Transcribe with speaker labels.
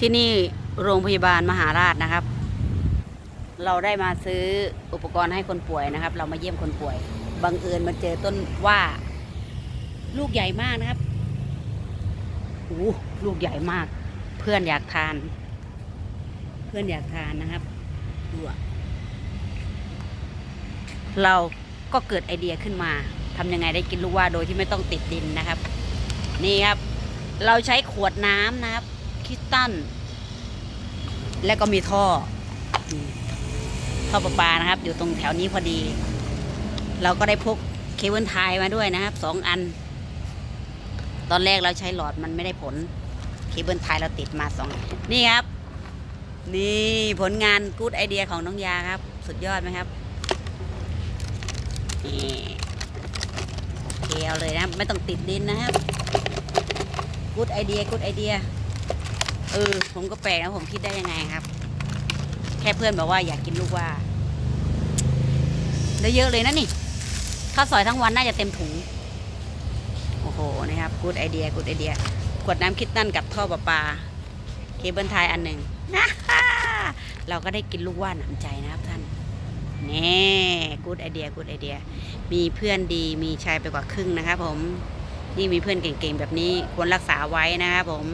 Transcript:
Speaker 1: ที่นี่โรงพยาบาลมหาราชนะครับ เราได้มาซื้ออุปกรณ์ให้คนป่วยนะครับ เรามาเยี่ยมคนป่วย บังเอิญมาเจอต้นว่า ลูกใหญ่มากนะครับโอ้ลูกใหญ่มาก เพื่อนอยากทาน เพื่อนอยากทานนะครับดูเราก็เกิดไอเดียขึ้นมาทำยังไงได้กินลูกว่าโดยที่ไม่ต้องติดดินนะครับ นี่ครับ เราใช้ขวดน้ำนะครับ คิสตันแล้วก็มีท่อท่อประปานะครับ อยู่ตรงแถวนี้พอดี เราก็ได้พกเคเบิลไทยมาด้วยนะครับสองอัน ตอนแรกเราใช้หลอดมันไม่ได้ผลเคเบิลไทยเราติดมาสองนี่ครับ นี่ผลงานกู๊ดไอเดียของน้องยาครับ สุดยอดไหมครับนี่เคเอาเลยนะ ไม่ต้องติดดินนะครับกู๊ดไอเดียกู๊ดไอเดีย เออ ผมก็แปลกนะผมคิดได้ยังไงครับ แค่เพื่อนบอกว่าอยากกินลูกว่าได้เยอะเลยนะนี่ข้าวซอยทั้งวันน่าจะเต็มถุง โอ้โหนะครับกูดไอเดียกูดไอเดียขวดน้ำคิดนั่นกับท่อประปา เคเบิลไทยอันหนึ่งเราก็ได้กินลูกว่าหนำใจนะครับท่านแน่กูดไอเดียกูดไอเดีย มีเพื่อนดีมีชายไปกว่าครึ่งนะครับผม นี่มีเพื่อนเก่งๆแบบนี้ควรรักษาไว้นะครับผม